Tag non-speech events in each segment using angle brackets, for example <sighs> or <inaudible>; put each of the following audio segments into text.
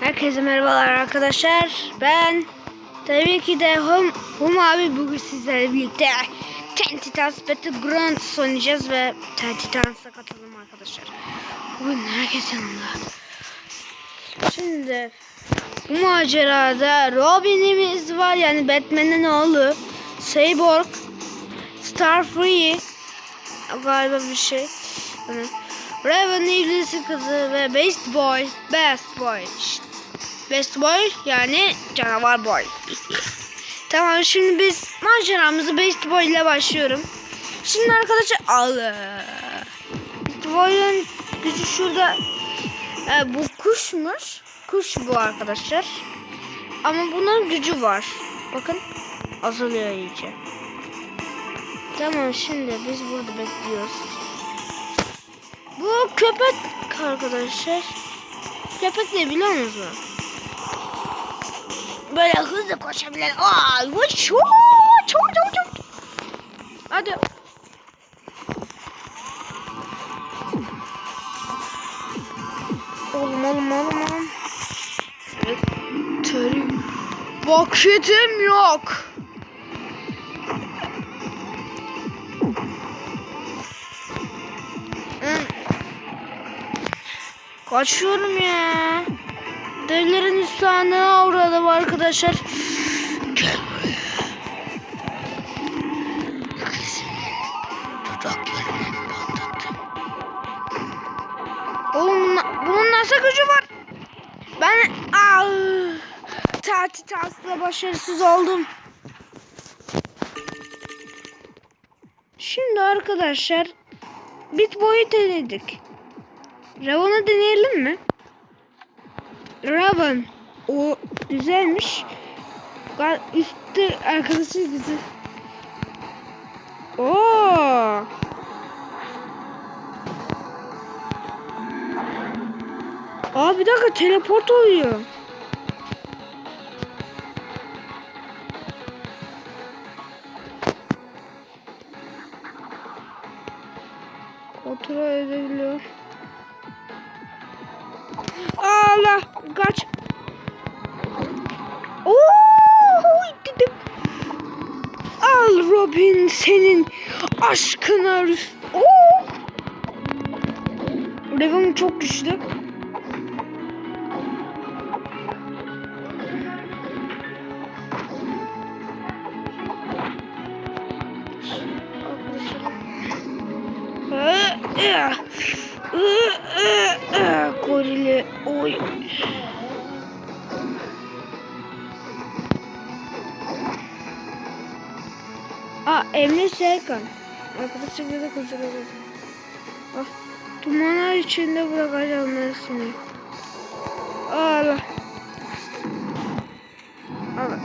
Herkese merhabalar arkadaşlar. Ben tabii ki de Hum, Hum abi bugün sizlerle birlikte Ten Titans Battlegrounds oynayacağız ve Ten Titans'a katıldım arkadaşlar. Bugün herkes yanımda. Şimdi bu macerada Robin'imiz var yani Batman'in oğlu. Cyborg, Starfree galiba bir şey. Raven iblisi kızı ve Best Boy, Best Boy. Şşt. Best Boy yani canavar boy. tamam şimdi biz maceramızı Best Boy ile başlıyorum. Şimdi arkadaşlar Allah. Best Boy'un gücü şurada. E, bu kuşmuş. Kuş bu arkadaşlar. Ama bunun gücü var. Bakın azalıyor iyice. Tamam şimdi biz burada bekliyoruz. Bu köpek arkadaşlar. Köpek ne biliyor musun? Böyle hızlı koşabilen. Aa, bu çok çok çok. Hadi. Oğlum oğlum oğlum oğlum. Terim. Vakitim yok. Kaçıyorum ya. Devlerin üstadına uğradım arkadaşlar. Gel buraya. Dudaklarını patlattım. Oğlum bunun nasıl gücü var? Ben Aa, tatil tatilde başarısız oldum. Şimdi arkadaşlar bit boyu denedik. Raven'ı deneyelim mi? Raven. O güzelmiş. Üstte arkadaşı güzel. Oo. Aa bir dakika teleport oluyor. Aşkına rüs. Oo. Robin çok güçlü. Gorili oy. Aa Emre Serkan. Arkadaşım da konuşuyoruz. Ah, dumanlar içinde bırakacağım ben seni. Allah. Allah.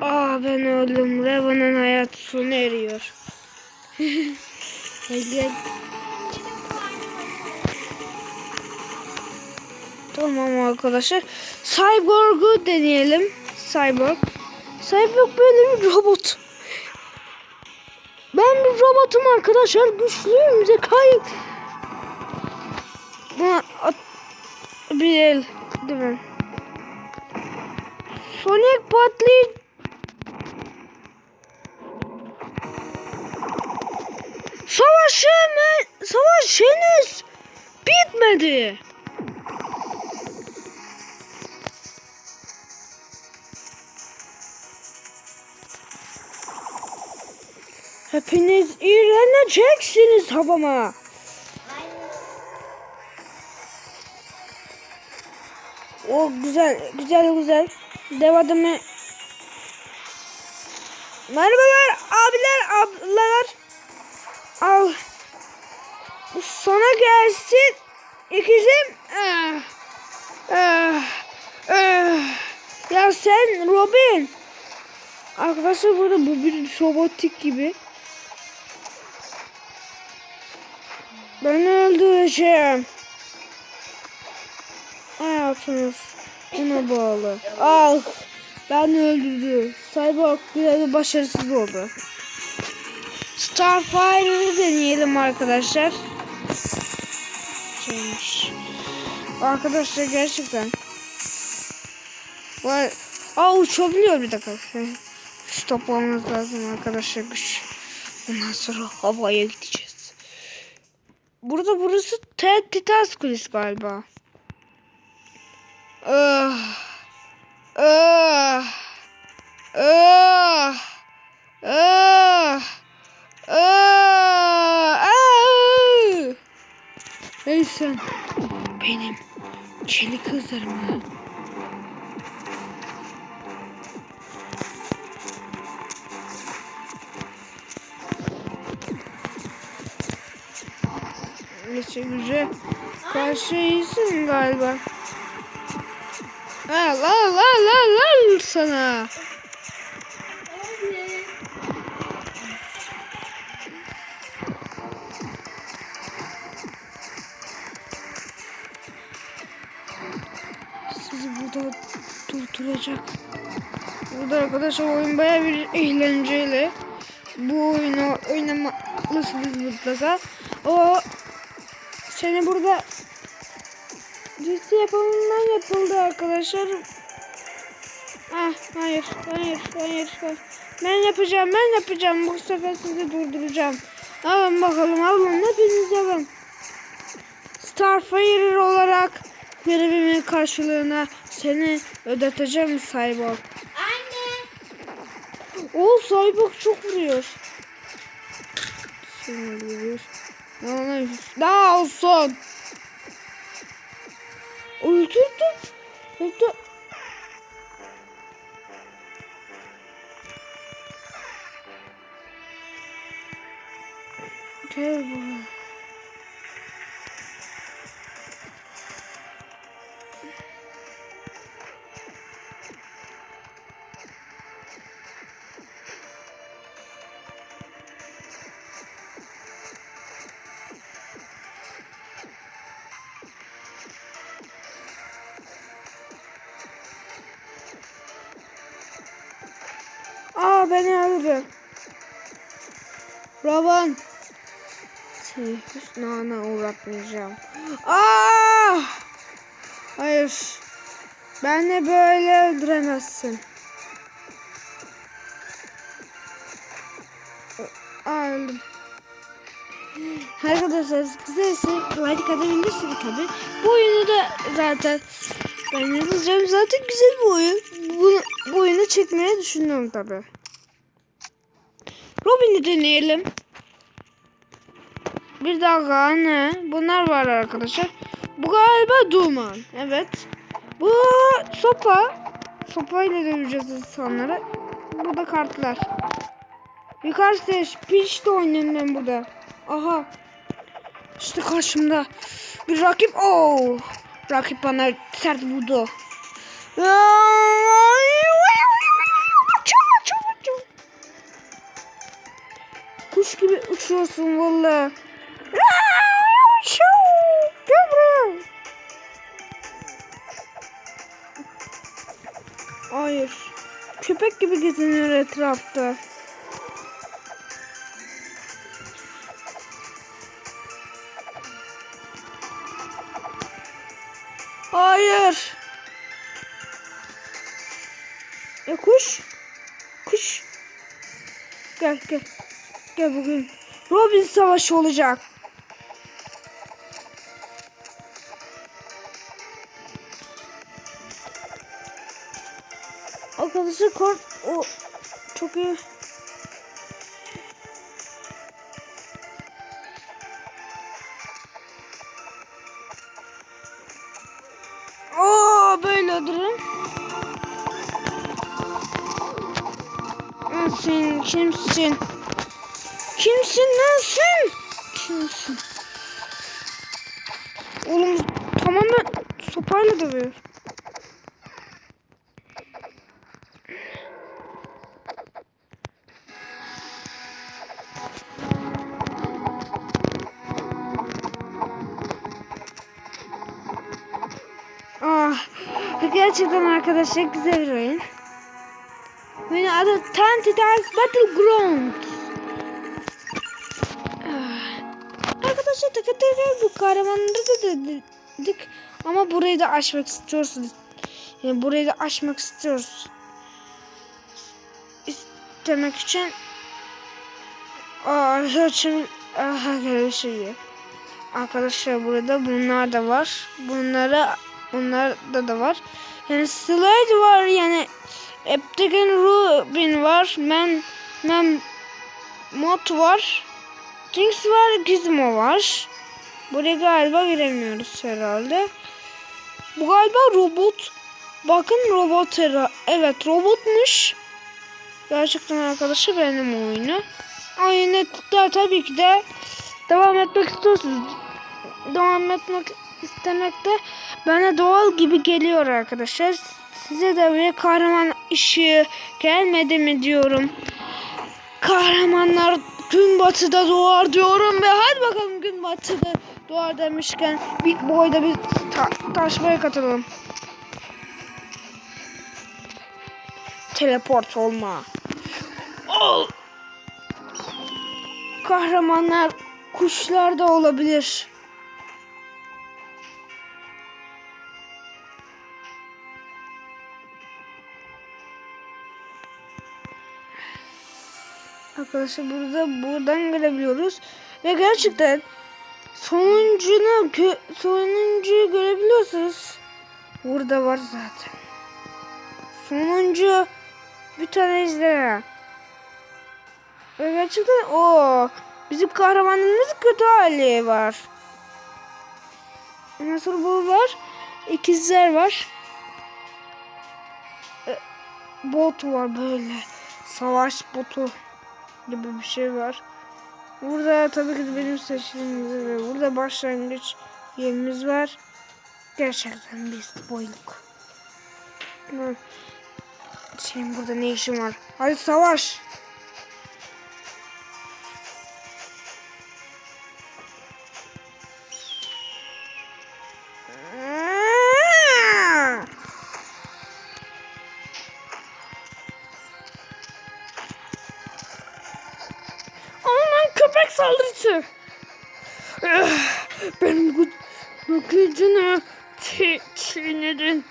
Aa ben öldüm. Revan'ın hayatı sona eriyor. Gel gel. Tamam arkadaşlar. Cyborg'u deneyelim. Cyborg. Cyborg böyle bir robot. Ben bir robotum arkadaşlar. Güçlüyüm. Zekayım. Buna at bir el. Değil mi? Sonic patlayıcı Savaşın, savaş henüz bitmedi. Hepiniz iğreneceksiniz havama. O güzel, güzel, güzel. Dev adamı. Merhabalar abiler, ablalar. Al. Sana gelsin. İkizim. Ah. Ah. Ah. Ya sen Robin. Arkadaşlar burada bu bir robotik gibi. Ben öldüreceğim. Hayatınız buna bağlı. Al. Ben öldürdüm. Cyborg biraz başarısız oldu. Starfire'ı deneyelim arkadaşlar. şeymiş. Arkadaşlar gerçekten. Var. Aa uçabiliyor bir dakika. Güç toplamamız lazım arkadaşlar güç. Ondan sonra havaya gideceğiz. Burada burası Ted Titas Kulesi galiba. Ah. Ah. Ah. Ah. Ah. Ah. Hey sen. Benim çelik hızlarımı. Karşı iyisin galiba. Ha la la la la sana. Sizi burada durduracak. Burada arkadaşlar oyun baya bir eğlenceli. Bu oyunu oynamalısınız mutlaka. O seni burada Dizisi yapımından yapıldı arkadaşlar. Ah hayır hayır hayır. hayır. Ben yapacağım ben yapacağım. Bu sefer sizi durduracağım. Alın bakalım alın hepiniz alın. Starfire olarak görevimin karşılığına seni ödeteceğim Cyborg. Anne. O Cyborg çok vuruyor. Seni vuruyor. Ne olsun. Öldürdü. Öldü. Gel. Beni öldürdü. Robin. Seni hiç nana uğratmayacağım. Aa! Hayır. Beni böyle öldüremezsin. Öldüm. Arkadaşlar kısacası like atabilirsiniz tabi. Bu oyunu da zaten ben yazacağım. Zaten güzel bir oyun. Bunu, bu oyunu çekmeye düşünüyorum tabi. Robin'i deneyelim. Bir dakika ne? Bunlar var arkadaşlar. Bu galiba duman. Evet. Bu sopa. Sopa ile döveceğiz insanları. Bu da kartlar. Yukarı seç. Piç de oynuyorum ben burada. Aha. İşte karşımda bir rakip. Oo. Rakip bana sert vurdu. Kuş gibi uçuyorsun valla. Gel buraya. Hayır. Köpek gibi geziniyor etrafta. Hayır. E kuş. Kuş. Gel gel. Gel bugün. Robin savaşı olacak. Arkadaşlar kart o çok iyi. Oo böyle öldürürüm. Sen kimsin? Kimsin lan sen? Kimsin? Oğlum tamamen sopayla dövüyor. Ah, gerçekten arkadaşlar güzel bir oyun. Oyunun adı Ten Titans Battlegrounds. Arkadaşlar arkadaşlar takı takı bu kahramanları da dedik. Ama burayı da açmak istiyorsunuz. Yani burayı da açmak istiyoruz. İstemek için aha böyle şey. Arkadaşlar burada bunlar da var. Bunlara bunlarda da var. Yani slide var yani Eptigen Rubin var. Men Men Mod var. Jinx var. Gizmo var. Buraya galiba giremiyoruz herhalde. Bu galiba robot. Bakın robot herhalde. Evet robotmuş. Gerçekten arkadaşı benim oyunu. Oyunu da tabii ki de devam etmek istiyorsunuz. Devam etmek istemek de bana doğal gibi geliyor arkadaşlar. Size de bir kahraman işi gelmedi mi diyorum. Kahramanlar gün batıda doğar diyorum ve hadi bakalım gün batıda doğar demişken Big Boy'da bir ta- taşmaya katılalım. Teleport olma. Ol. Kahramanlar kuşlar da olabilir. Arkadaşlar burada buradan görebiliyoruz ve gerçekten sonuncunu gö sonuncuyu görebiliyorsunuz. Burada var zaten. Sonuncu bir tane ejderha. Ve gerçekten o bizim kahramanımız kötü hali var. Nasıl bu var? İkizler var. E, Bot var böyle. Savaş botu gibi bir şey var. Burada tabii ki benim seçtiğim ve burada başlangıç yerimiz var. Gerçekten bir boyluk. Senin burada ne işin var? Hadi savaş. Benim bu bu gücünü çi- çiğnedin.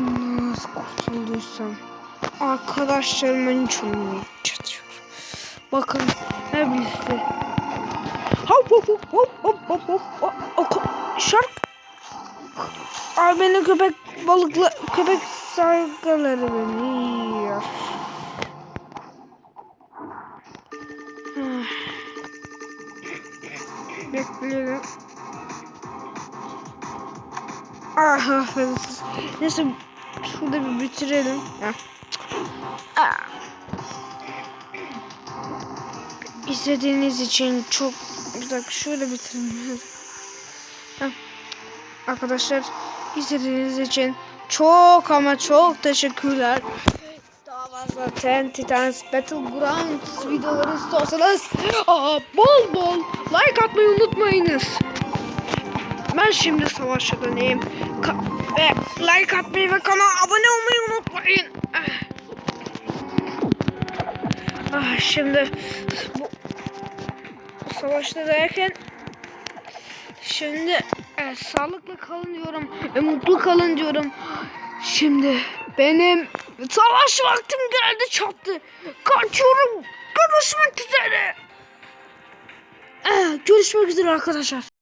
Nasıl kurtulduysam arkadaşlarımın çoğunu çatıyor. Bakın ne bilse. Hop hop hop hop hop hop hop. O, o, şark. Köpek balıkla köpek saygıları beni yiyor. <sighs> Bekleyelim. Ah affedersiniz. Neyse şurada bir bitirelim. Heh. Ah. İzlediğiniz için çok bir dakika şöyle bitirelim. Arkadaşlar izlediğiniz için çok ama çok teşekkürler. Daha fazla Ten Titans Battlegrounds videoları istiyorsanız bol bol like atmayı unutmayınız. Ben şimdi savaşa döneyim. Ka- ve like atmayı ve kanala abone olmayı unutmayın. Ah. Ah, şimdi bu savaşta derken şimdi e, sağlıklı kalın diyorum ve mutlu kalın diyorum. Şimdi benim savaş vaktim geldi çattı. Kaçıyorum. Görüşmek üzere. Eh, görüşmek üzere arkadaşlar.